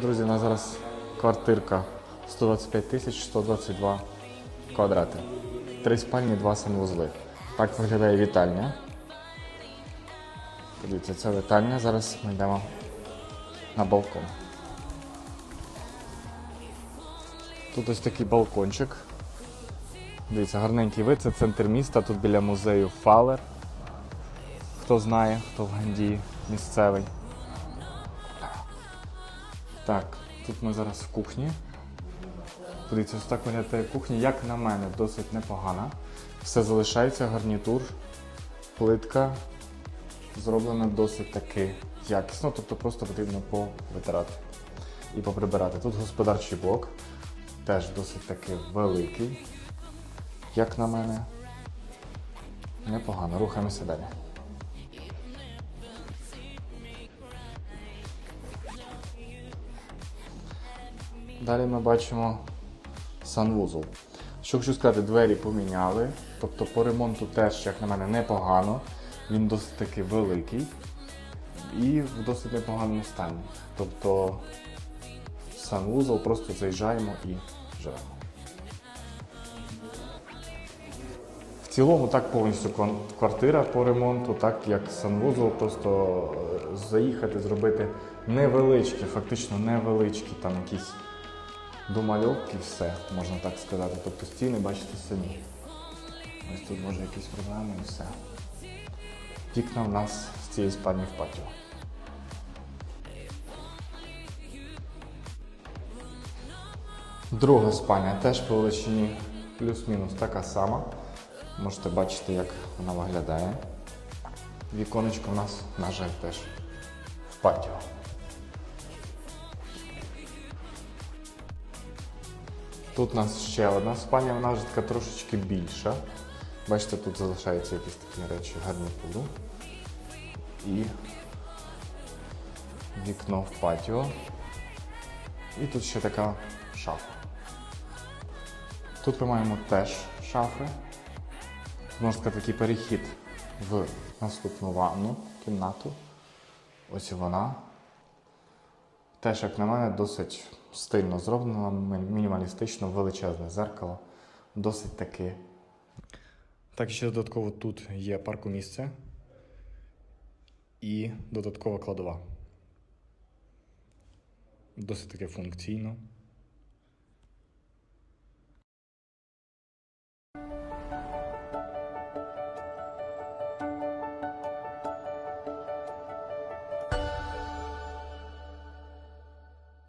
Друзі, у нас зараз квартирка 125 тисяч 122 квадрати. Три спальні, два санвузли. Так виглядає вітальня. Подивіться, це вітальня. Зараз ми йдемо на балкон. Тут ось такий балкончик. Дивіться, гарненький вид, це центр міста, тут біля музею Фалер. Хто знає, хто в Гандії місцевий. Так, тут ми зараз в кухні. Подивіться, ось так виглядає кухня, як на мене, досить непогана. Все залишається, гарнітур, плитка зроблена досить таки якісно, тобто просто потрібно повитирати і поприбирати. Тут господарчий блок, теж досить таки великий, як на мене. Непогано, рухаємося далі. Далі ми бачимо санвузол. Що хочу сказати, двері поміняли. Тобто по ремонту теж, як на мене, непогано. Він досить таки великий і в досить непоганому стані. Тобто санвузол просто заїжджаємо і живемо. В цілому так повністю квартира по ремонту, так як санвузол, просто е, заїхати, зробити невеличкі, фактично невеличкі там якісь домальовки, все, можна так сказати. Тобто стіни бачите самі. Ось тут може якісь проблеми і все. Вікна в нас з цієї спальні в патіо. Друга спальня теж по величині плюс-мінус така сама. Можете бачити, як вона виглядає. Віконечко в нас, на жаль, теж в патіо. Тут у нас ще одна спальня, вона вже така трошечки більша. Бачите, тут залишаються якісь такі речі гарнітуру. І вікно в патіо. І тут ще така шафа. Тут ми маємо теж шафи. Можна сказати, такий перехід в наступну ванну кімнату. Ось вона. Теж, як на мене, досить стильно зроблено, мінімалістично, величезне зеркало. Досить таки. Так, ще додатково тут є паркомісце і додаткова кладова. Досить таки функційно.